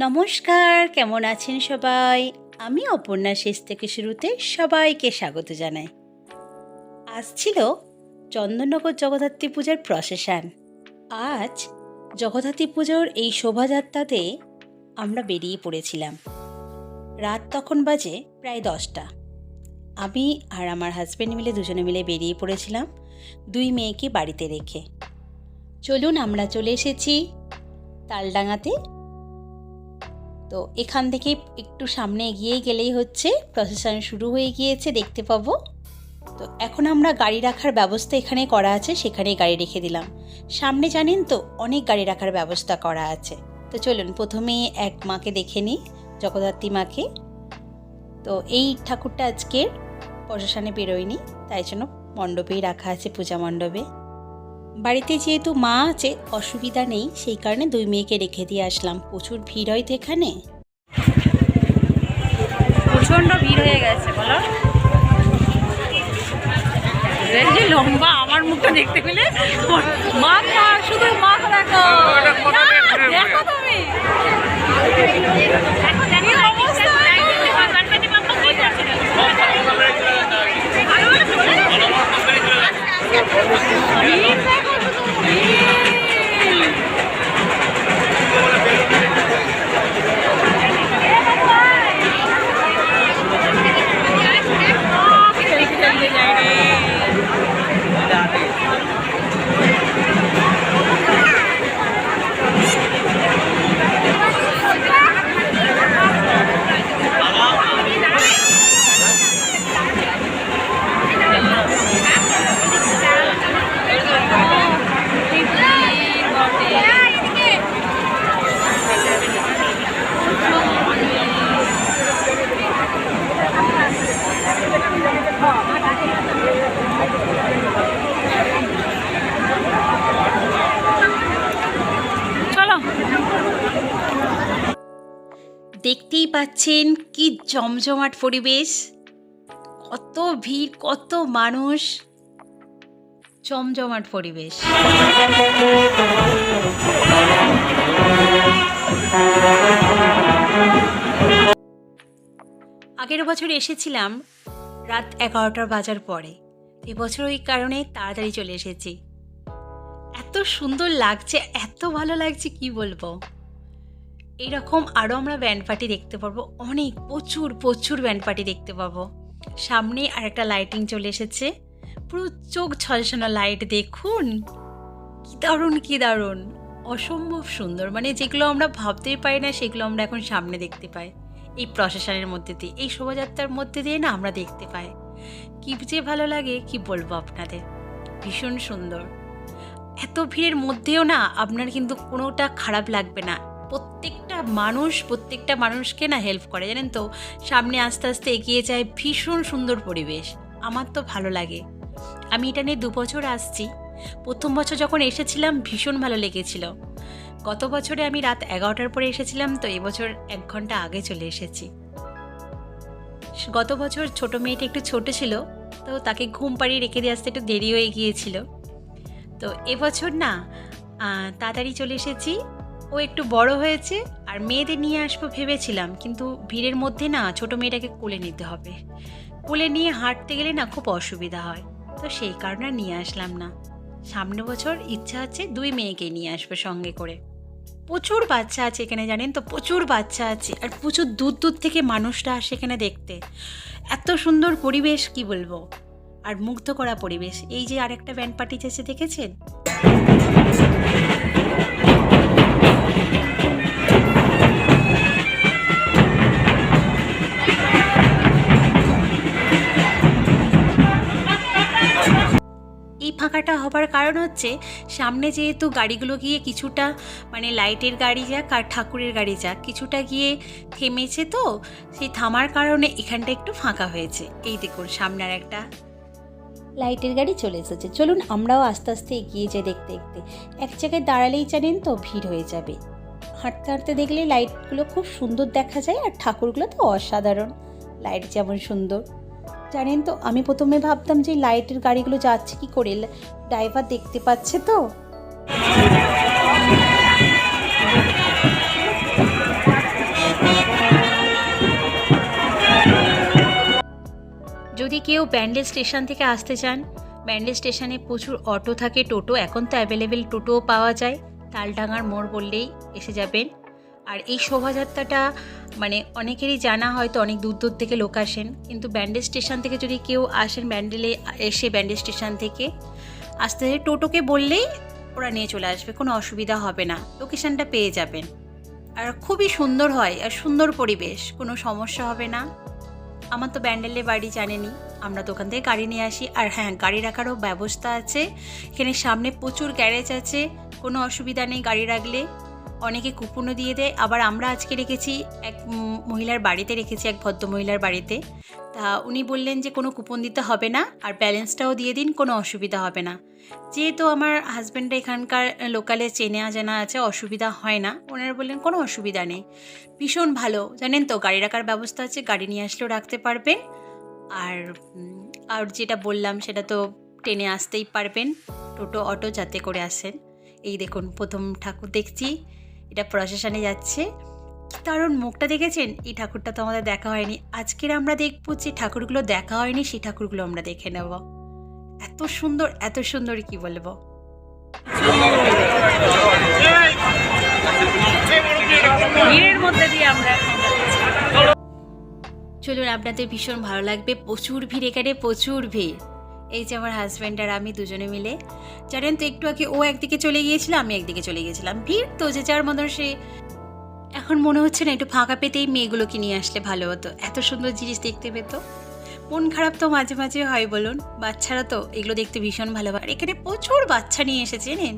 নমস্কার, কেমন আছেন সবাই? আমি অপর্ণা শেষ থেকে শুরুতে সবাইকে স্বাগত জানাই। আজ ছিল চন্দননগর জগদ্ধাত্রী পূজার প্রসেশন। আজ জগদ্ধাত্রী পুজোর এই শোভাযাত্রাতে আমরা বেরিয়ে পড়েছিলাম। রাত তখন বাজে প্রায় দশটা। আমি আর আমার হাজব্যান্ড মিলে দুজনে মিলে বেরিয়ে পড়েছিলাম দুই মেয়েকে বাড়িতে রেখে। চলুন আমরা চলে এসেছি তালডাঙাতে তো এখান থেকে একটু সামনে এগিয়ে গেলেই হচ্ছে প্রসেশন শুরু হয়ে গিয়েছে, দেখতে পাবো। তো এখন আমরা গাড়ি রাখার ব্যবস্থা এখানে করা আছে, সেখানেই গাড়ি রেখে দিলাম। সামনে জানেন তো, অনেক গাড়ি রাখার ব্যবস্থা করা আছে। তো চলুন, প্রথমে এক মাকে দেখে নিই, জগদ্ধাত্রী মাকে। তো এই ঠাকুরটা আজকের প্রশাসনে বেরোয়নি, তাই জন্য মণ্ডপেই রাখা আছে পূজা মণ্ডপে। বাড়িতে যেহেতু মা আছে অসুবিধা নেই সেই কারণে দুই মেয়েকে রেখে দিয়ে আসলাম। প্রচুর ভিড় হয় তো এখানে? প্রচণ্ড ভিড় হয়ে গেছে বলো। যে লম্বা আমার মুখটা দেখতে পেলে মাথা শুধু মাথা দেখো। দেখো তুমি কি অবস্থা ভিড় দেখো শুধু ভিড়। খেলতে খেলতে যাই রে চলো দেখতেই পাচ্ছেন কি জমজমাট পরিবেশ। কত ভিড়, কত মানুষ। জমজমাট পরিবেশ। আগের বছর এসেছিলাম রাত এগারোটার বাজার পরে। এবছর ওই কারণে তাড়াতাড়ি চলে এসেছি। এত সুন্দর লাগছে, এত ভালো লাগছে, কি বলব? এইরকম আরও আমরা ব্যান্ড পার্টি দেখতে পারব। অনেক প্রচুর প্রচুর ব্যান্ড পার্টি দেখতে পাবো। সামনে আর একটা লাইটিং চলে এসেছে। পুরো চোখ ছলছানো লাইট দেখুন। কি দারুণ কি দারুণ। অসম্ভব সুন্দর। মানে যেগুলো আমরা ভাবতেই পারি না, সেগুলো আমরা এখন সামনে দেখতে পাই। এই প্রশাসনের মধ্যে দিয়ে, এই শোভাযাত্রার মধ্যে দিয়ে না আমরা দেখতে পাই। কি যে ভালো লাগে, কি বলব আপনাদের? ভীষণ সুন্দর। এত ভিড়ের মধ্যেও না আপনার কিন্তু কোনোটা খারাপ লাগবে না। প্রত্যেকটা মানুষ, প্রত্যেকটা মানুষকে না হেল্প করে, জানেন তো? সামনে আস্তে আস্তে এগিয়ে যায় ভীষণ সুন্দর পরিবেশ। আমার তো ভালো লাগে। আমি এটা নিয়ে দু বছর আসছি। প্রথম বছর যখন এসেছিলাম, ভীষণ ভালো লেগেছিল। গত বছরে আমি রাত এগারোটার পরে এসেছিলাম, তো এবছর এক ঘণ্টা আগে চলে এসেছি। গত বছর ছোট মেয়েটা একটু ছোট ছিল, তো তাকে ঘুম পাড়িয়ে রেখে দিয়ে আসতে একটু দেরি হয়ে গিয়েছিল। তো এবছর না তাড়াতাড়ি চলে এসেছি। ও একটু বড় হয়েছে আর মেয়েদের নিয়ে আসব ভেবেছিলাম, কিন্তু ভিড়ের মধ্যে না ছোট মেয়েটাকে কোলে নিতে হবে। কোলে নিয়ে হাঁটতে গেলে না খুব অসুবিধা হয়, তো সেই কারণে নিয়ে আসলাম না। সামনে বছর ইচ্ছা আছে দুই মেয়েকে নিয়ে আসব সঙ্গে করে। প্রচুর বাচ্চা আছে এখানে জানেন তো, প্রচুর বাচ্চা আছে আর প্রচুর দূর দূর থেকে মানুষরা আসে এখানে দেখতে। এত সুন্দর পরিবেশ, কি বলব? আর মুগ্ধ করা পরিবেশ। এই যে আরেকটা ব্যান্ড পার্টি এসেছে দেখেছেন? এই হবার কারণ হচ্ছে, সামনে যেহেতু গাড়িগুলো গিয়ে কিছুটা মানে লাইটের গাড়ি যাক আর ঠাকুরের গাড়ি যাক, কিছুটা গিয়ে থেমেছে তো, সেই থামার কারণে এখানটা একটু ফাঁকা হয়েছে। এই দেখুন, সামনের একটা লাইটের গাড়ি চলে এসেছে। চলুন আমরাও আস্তে আস্তে এগিয়ে যাই দেখতে দেখতে। এক জায়গায় দাঁড়ালেই জানেন তো ভিড় হয়ে যাবে। হাঁটতে হাঁটতে দেখলে লাইটগুলো খুব সুন্দর দেখা যায় আর ঠাকুরগুলো তো অসাধারণ। লাইট যেমন সুন্দর। জানেন তো, আমি প্রথমে ভাবতাম যে লাইটের গাড়িগুলো যাচ্ছে কি করে। ড্রাইভার দেখতে পাচ্ছে তো। যদি কেউ ব্যান্ডেল স্টেশন থেকে আসতে চান, ব্যান্ডেল স্টেশনে প্রচুর অটো থাকে, টোটো। এখন তো অ্যাভেলেবেল টোটোও পাওয়া যায়। তালডাঙ্গার মোড় বললেই এসে যাবেন। আর এই শোভাযাত্রাটা মানে অনেকেরই জানা, হয়তো অনেক দূর দূর থেকে লোক আসেন, কিন্তু ব্যান্ডেল স্টেশন থেকে যদি কেউ আসেন, ব্যান্ডেলে এসে ব্যান্ডেল স্টেশন থেকে, আস্তে আস্তে টোটোকে বললেই ওরা নিয়ে চলে আসবে, কোনো অসুবিধা হবে না, লোকেশনটা পেয়ে যাবেন। আর খুবই সুন্দর হয়, আর সুন্দর পরিবেশ, কোনো সমস্যা হবে না। আমার তো ব্যান্ডেলে বাড়ি জানেনি আমরা দোকান থেকে গাড়ি নিয়ে আসি, আর হ্যাঁ গাড়ি রাখারও ব্যবস্থা আছে, এখানে সামনে প্রচুর গ্যারেজ আছে, কোনো অসুবিধা নেই গাড়ি রাখলে। অনেকে কুপনও দিয়ে দেয়। আবার আমরা আজকে রেখেছি এক মহিলার বাড়িতে রেখেছি, এক ভদ্র মহিলার বাড়িতে। তা উনি বললেন যে কোনো কুপন দিতে হবে না, আর ব্যালেন্সটাও দিয়ে দিন, কোনো অসুবিধা হবে না। যেহেতু আমার হাজব্যান্ড এখানকার লোকালে চেনা জানা আছে, অসুবিধা হয় না। ওনারা বললেন, কোনো অসুবিধা নেই। ভীষণ ভালো। জানেন তো, গাড়ি রাখার ব্যবস্থা আছে, গাড়ি নিয়ে আসলেও রাখতে পারবেন। আর আর যেটা বললাম, সেটা তো ট্রেনে আসতেই পারবেন। টোটো, অটো যাতে করে আসেন। এই দেখুন, প্রথম ঠাকুর দেখছি। এটা প্রশাসনে যাচ্ছে। কারণ মুখটা দেখেছেন? এই ঠাকুরটা তো আমাদের দেখা হয়নি। আজকের আমরা দেখব যে ঠাকুরগুলো দেখা হয়নি, সেই ঠাকুরগুলো আমরা দেখে নেব। এত সুন্দর এত সুন্দর কি বলব? মধ্যে দিয়ে আমরা চলুন, আপনাদের ভীষণ ভালো লাগবে। প্রচুর ভিড় এখানে, প্রচুর ভিড়। এই যে আমার হাজব্যান্ড আর আমি দুজনে মিলে। জানেন তো, একটু আগে ও একদিকে চলে গিয়েছিল, আমি একদিকে চলে গিয়েছিলাম। ভিড় তো যে যার মতন সে। এখন মনে হচ্ছে না, একটু ফাঁকা পেতেই মেয়েগুলোকে নিয়ে আসলে ভালো হতো। এত সুন্দর জিনিস দেখতে পেতো। মন খারাপ তো মাঝে মাঝে হয় বলুন। বাচ্চারা তো এগুলো দেখতে ভীষণ ভালো আর এখানে প্রচুর বাচ্চা নিয়ে এসেছে এসেছেন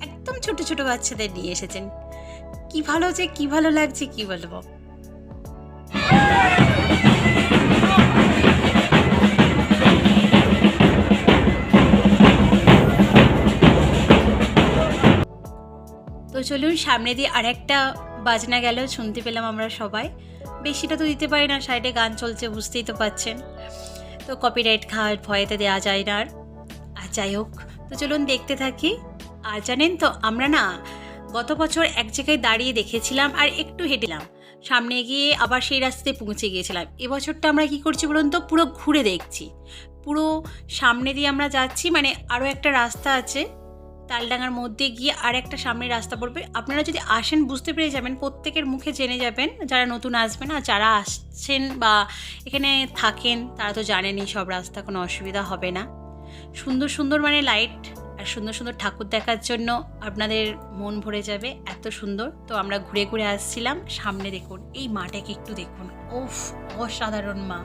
একদম ছোট ছোট বাচ্চাদের নিয়ে এসেছেন। কি ভালো যে, কি ভালো লাগছে, কি বলব? চলুন, সামনে দিয়ে আরেকটা বাজনা গেল, শুনতে পেলাম আমরা সবাই। বেশিটা তো দিতে পারি না, সাইডে গান চলছে, বুঝতেই তো পাচ্ছেন। তো কপিরাইট খাওয়ার ভয়েতে দেওয়া যায় না আর। যাই হোক, তো চলুন দেখতে থাকি। আর জানেন তো, আমরা না গত বছর এক জায়গায় দাঁড়িয়ে দেখেছিলাম আর একটু হেঁটেলাম সামনে গিয়ে আবার সেই রাস্তাতে পৌঁছে গিয়েছিলাম। এবছরটা আমরা কি করছি বলুন তো, পুরো ঘুরে দেখছি। পুরো সামনে দিয়ে আমরা যাচ্ছি মানে আরও একটা রাস্তা আছে। তালডাঙ্গার মধ্যে গিয়ে আর একটা সামনে রাস্তা পড়বে। আপনারা যদি আসেন, বুঝতে পেরে যাবেন, প্রত্যেকের মুখে জেনে যাবেন যারা নতুন আসবেন আর যারা আসছেন বা এখানে থাকেন, তারা তো জানেনই সব রাস্তা কোনো অসুবিধা হবে না। সুন্দর সুন্দর মানে লাইট আর সুন্দর সুন্দর ঠাকুর দেখার জন্য আপনাদের মন ভরে যাবে, এত সুন্দর। তো আমরা ঘুরে ঘুরে আসছিলাম, সামনে দেখুন, এই মাটাকে একটু দেখুন। ওফ অসাধারণ মা।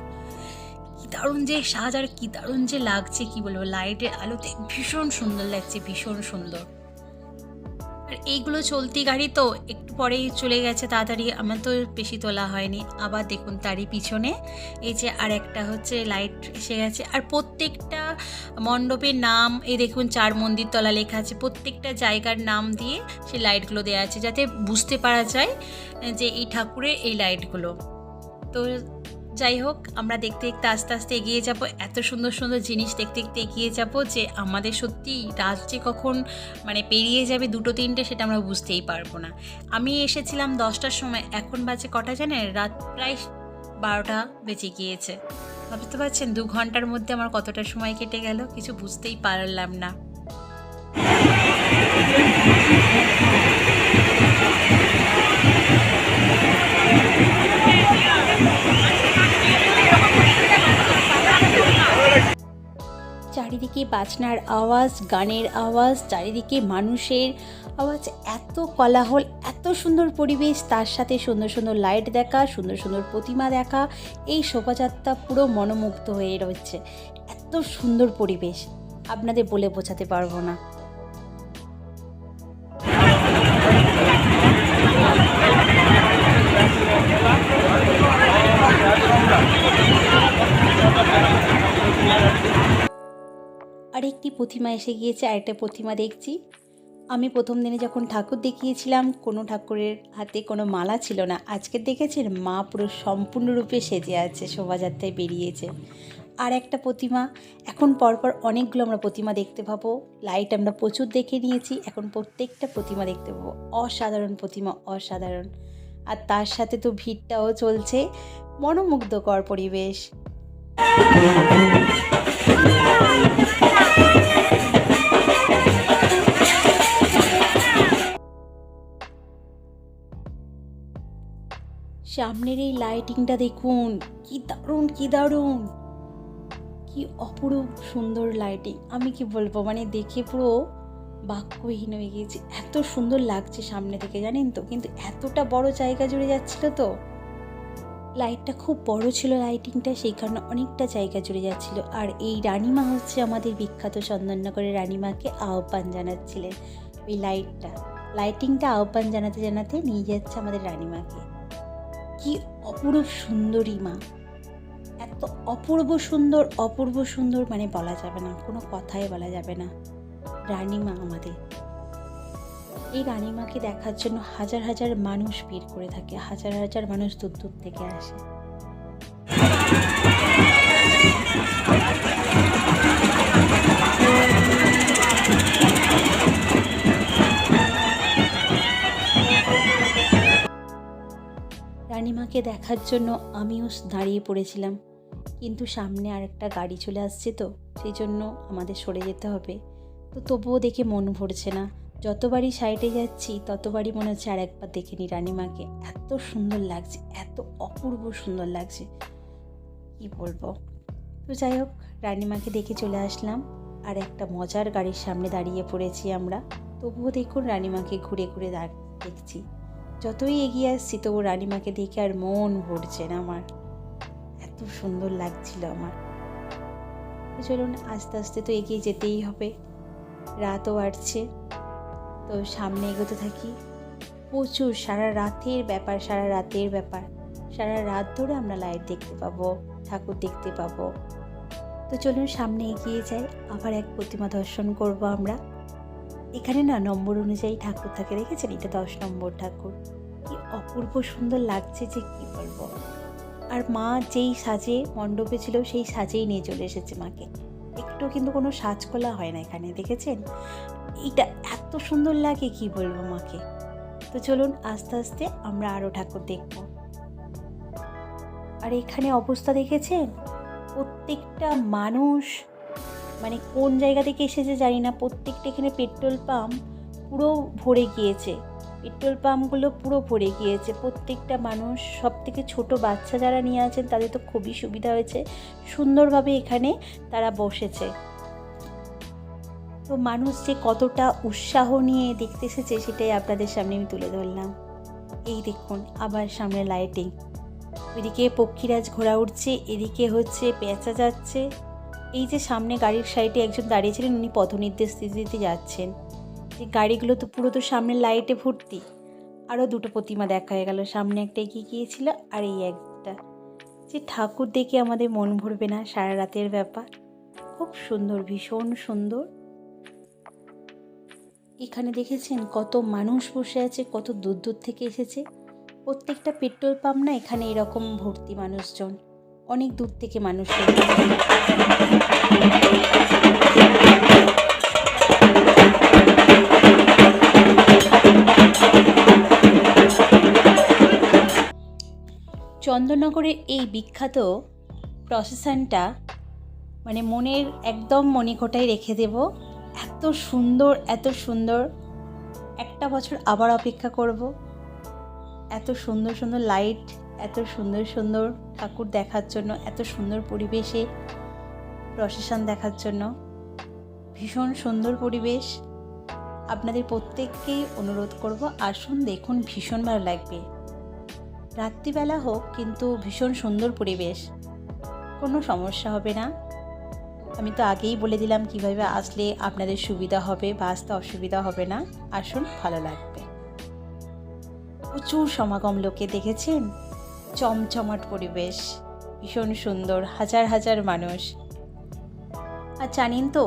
দারুণ যে সাজ আর কি দারুণ যে লাগছে, কি বলব, লাইটের আলোতে ভীষণ সুন্দর লাগছে, ভীষণ সুন্দর। আর এইগুলো চলতি গাড়ি তো একটু পরেই চলে গেছে, তাড়াতাড়ি আমার তো বেশি তোলা হয়নি। আবার দেখুন তারই পিছনে, এই যে আর একটা হচ্ছে লাইট এসে গেছে। আর প্রত্যেকটা মণ্ডপের নাম, এই দেখুন চার মন্দির তলা লেখা আছে, প্রত্যেকটা জায়গার নাম দিয়ে সে লাইটগুলো দেওয়া আছে, যাতে বুঝতে পারা যায় যে এই ঠাকুরের এই লাইটগুলো। তো যাই হোক, আমরা দেখতে দেখতে আস্তে আস্তে এগিয়ে যাব। এত সুন্দর সুন্দর জিনিস দেখতে দেখতে এগিয়ে যাব যে আমাদের সত্যি রাত যে কখন মানে পেরিয়ে যাবে দুটো তিনটে সেটা আমরা বুঝতেই পারব না। আমি এসেছিলাম দশটার সময়, এখন বাজে কটা জানেন? রাত প্রায় বারোটা বেজে গিয়েছে। ভাবতে পারছেন, দু ঘণ্টার মধ্যে আমার কতটা সময় কেটে গেল? কিছু বুঝতেই পারলাম না। চারিদিকে বাজনার আওয়াজ, গানের আওয়াজ, চারিদিকে মানুষের আওয়াজ, এত কলাহল, এত সুন্দর পরিবেশ, তার সাথে সুন্দর সুন্দর লাইট দেখা, সুন্দর সুন্দর প্রতিমা দেখা, এই শোভাযাত্রা পুরো মনোমুগ্ধ হয়ে রয়েছে। এত সুন্দর পরিবেশ। আপনাদের বলে বোঝাতে পারব না। প্রতিমা এসে গিয়েছে, আরেকটা প্রতিমা দেখছি। আমি প্রথম দিনে যখন ঠাকুর দেখিয়েছিলাম, কোনো ঠাকুরের হাতে কোনো মালা ছিল না। আজকে দেখেছেন, মা পুরো সম্পূর্ণরূপে সেজে আছে, শোভাযাত্রায় বেরিয়েছে। আর একটা প্রতিমা, এখন পরপর অনেকগুলো আমরা প্রতিমা দেখতে পাবো। লাইট আমরা প্রচুর দেখে নিয়েছি, এখন প্রত্যেকটা প্রতিমা দেখতে পাবো। অসাধারণ প্রতিমা, অসাধারণ। আর তার সাথে তো ভিড়টাও চলছে। মনোমুগ্ধকর পরিবেশ। সামনের এই লাইটিংটা দেখুন। কি দারুণ কি দারুণ। কি অপরূপ সুন্দর লাইটিং আমি কি বলব মানে দেখে পুরো বাক্যহীন হয়ে গিয়েছি। এত সুন্দর লাগছে সামনে থেকে, জানেন তো? কিন্তু এতটা বড় জায়গা জুড়ে যাচ্ছিল তো। লাইটটা খুব বড় ছিল লাইটিংটা সেই কারণে অনেকটা জায়গা জুড়ে যাচ্ছিল। আর এই রানীমা হচ্ছে আমাদের বিখ্যাত চন্দননগরের রানীমাকে আহ্বান জানাচ্ছিলেন। ওই লাইটটা লাইটিংটা আহ্বান জানাতে জানাতে নিয়ে যাচ্ছে আমাদের রানীমাকে। কি অপূর্ব সুন্দরী মা। এত অপূর্ব সুন্দর অপূর্ব সুন্দর মানে বলা যাবে না, কোনো কথাই বলা যাবে না। রানীমা আমাদের। এই রানীমাকে দেখার জন্য হাজার হাজার মানুষ ভিড় করে থাকে, হাজার হাজার মানুষ দূর দূর থেকে আসে। রানীমাকে দেখার জন্য আমিও দাঁড়িয়ে পড়েছিলাম। কিন্তু সামনে আর একটা গাড়ি চলে আসছে তো, সেই জন্য আমাদের সরে যেতে হবে। তো তবুও দেখে মন ভরছে না। যতবারই সাইডে যাচ্ছি, ততবারই মনে হচ্ছে আর একবার দেখে নি রানিমাকে। এত সুন্দর লাগছে, এত অপূর্ব সুন্দর লাগছে। কি বলব? তো যাই হোক, রানিমাকে দেখে চলে আসলাম। আর একটা মজার গাড়ির সামনে দাঁড়িয়ে পড়েছি আমরা। তবুও দেখুন রানিমাকে ঘুরে ঘুরে দেখছি। যতই এগিয়ে আসছি, তবু রানিমাকে দেখে আর মন ভরছে না আমার। এত সুন্দর লাগছিল আমার। চলুন, আস্তে আস্তে তো এগিয়ে যেতেই হবে। রাতও বাড়ছে। তো সামনে এগোতে থাকি। প্রচুর, সারা রাতের ব্যাপার, সারা রাতের ব্যাপার। সারা রাত ধরে আমরা লাইট দেখতে পাবো, ঠাকুর দেখতে পাবো। তো চলুন, সামনে এগিয়ে যাই। আবার এক প্রতিমা দর্শন করব আমরা। এখানে না নম্বর অনুযায়ী ঠাকুর থাকে, দেখেছেন? এটা দশ নম্বর ঠাকুর। কি অপূর্ব সুন্দর লাগছে যে কি বলব? আর মা যেই সাজে মণ্ডপে ছিল, সেই সাজেই নিয়ে চলে এসেছে মাকে। একটু কিন্তু কোনো সাজকলা হয় না এখানে, দেখেছেন? এইটা এত সুন্দর লাগে, কি বলব মাকে? তো চলুন, আস্তে আস্তে আমরা আরও ঠাকুর দেখব। আর এখানে অবস্থা দেখেছেন? প্রত্যেকটা মানুষ মানে কোন জায়গা থেকে এসেছে জানি না, প্রত্যেকটা এখানে পেট্রোল পাম্প পুরো ভরে গিয়েছে। পেট্রোল পাম্পগুলো পুরো ভরে গিয়েছে। প্রত্যেকটা মানুষ সব থেকে ছোটো বাচ্চা যারা নিয়ে আছেন তাদের তো খুবই সুবিধা হয়েছে। সুন্দরভাবে এখানে তারা বসেছে। তো মানুষ যে কতটা উৎসাহ নিয়ে দেখতে এসেছে সেটাই আপনাদের সামনে আমি তুলে ধরলাম। এই দেখুন, আবার সামনে লাইটিং ওইদিকে পক্ষীরাজ ঘোরা উঠছে এদিকে হচ্ছে পেঁচা যাচ্ছে। এই যে সামনে গাড়ির সাইডে একজন দাঁড়িয়েছিলেন, উনি পথ নির্দেশ দিতে যাচ্ছেন। যে গাড়িগুলো তো পুরো তো সামনে লাইটে ভর্তি। আরও দুটো প্রতিমা দেখা হয়ে গেল, সামনে একটা এগিয়ে গিয়েছিল আর এই একটা। যে ঠাকুর দেখে আমাদের মন ভরবে না, সারা রাতের ব্যাপার। খুব সুন্দর, ভীষণ সুন্দর। এখানে দেখেছেন কত মানুষ বসে আছে, কত দূর দূর থেকে এসেছে। প্রত্যেকটা পেট্রোল পাম্প না এখানে এরকম ভর্তি মানুষজন। অনেক দূর থেকে মানুষ। চন্দননগরের এই বিখ্যাত প্রসেশনটা মানে মনের একদম মণিকোটায় রেখে দেব। এত সুন্দর এত সুন্দর। একটা বছর আবার অপেক্ষা করব। এত সুন্দর সুন্দর লাইট এত সুন্দর সুন্দর ঠাকুর দেখার জন্য, এত সুন্দর পরিবেশে প্রসেশন দেখার জন্য, ভীষণ সুন্দর পরিবেশ। আপনাদের প্রত্যেককেই অনুরোধ করব, আসুন দেখুন, ভীষণ ভালো লাগবে। রাত্রিবেলা হোক, কিন্তু ভীষণ সুন্দর পরিবেশ। কোনো সমস্যা হবে না। আমি তো আগেই বলে দিলাম কীভাবে আসলে আপনাদের সুবিধা হবে বা আসতে অসুবিধা হবে না। আসুন, ভালো লাগবে। প্রচুর সমাগম লোকে দেখেছেন। চমচমাট পরিবেশ। ভীষণ সুন্দর, হাজার হাজার মানুষ। আর জানেন তো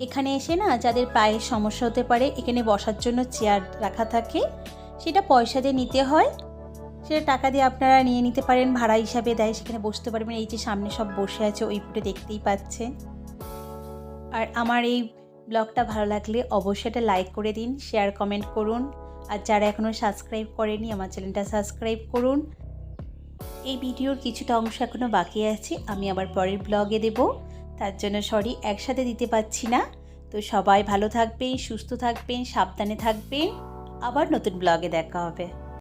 এখানে এসে না যাদের পায়ের সমস্যা হতে পারে, এখানে বসার জন্য চেয়ার রাখা থাকে, সেটা পয়সা দিয়ে নিতে হয়। সেটা টাকা দিয়ে আপনারা নিয়ে নিতে পারেন, ভাড়া হিসাবে দেয়, সেখানে বসতে পারবেন। এই যে সামনে সব বসে আছে, ওই ফুটে দেখতেই পাচ্ছেন আর আমার এই ব্লগটা ভালো লাগলে অবশ্যই এটা লাইক করে দিন, শেয়ার, কমেন্ট করুন। আর যারা এখনও সাবস্ক্রাইব করেনি, আমার চ্যানেলটা সাবস্ক্রাইব করুন। এই ভিডিওর কিছুটা অংশ এখনও বাকি আছে, আমি আবার পরের ব্লগে দেব। তার জন্য সরি একসাথে দিতে পারছি না। তো সবাই ভালো থাকবেন, সুস্থ থাকবেন, সাবধানে থাকবেন। আবার নতুন ব্লগে দেখা হবে।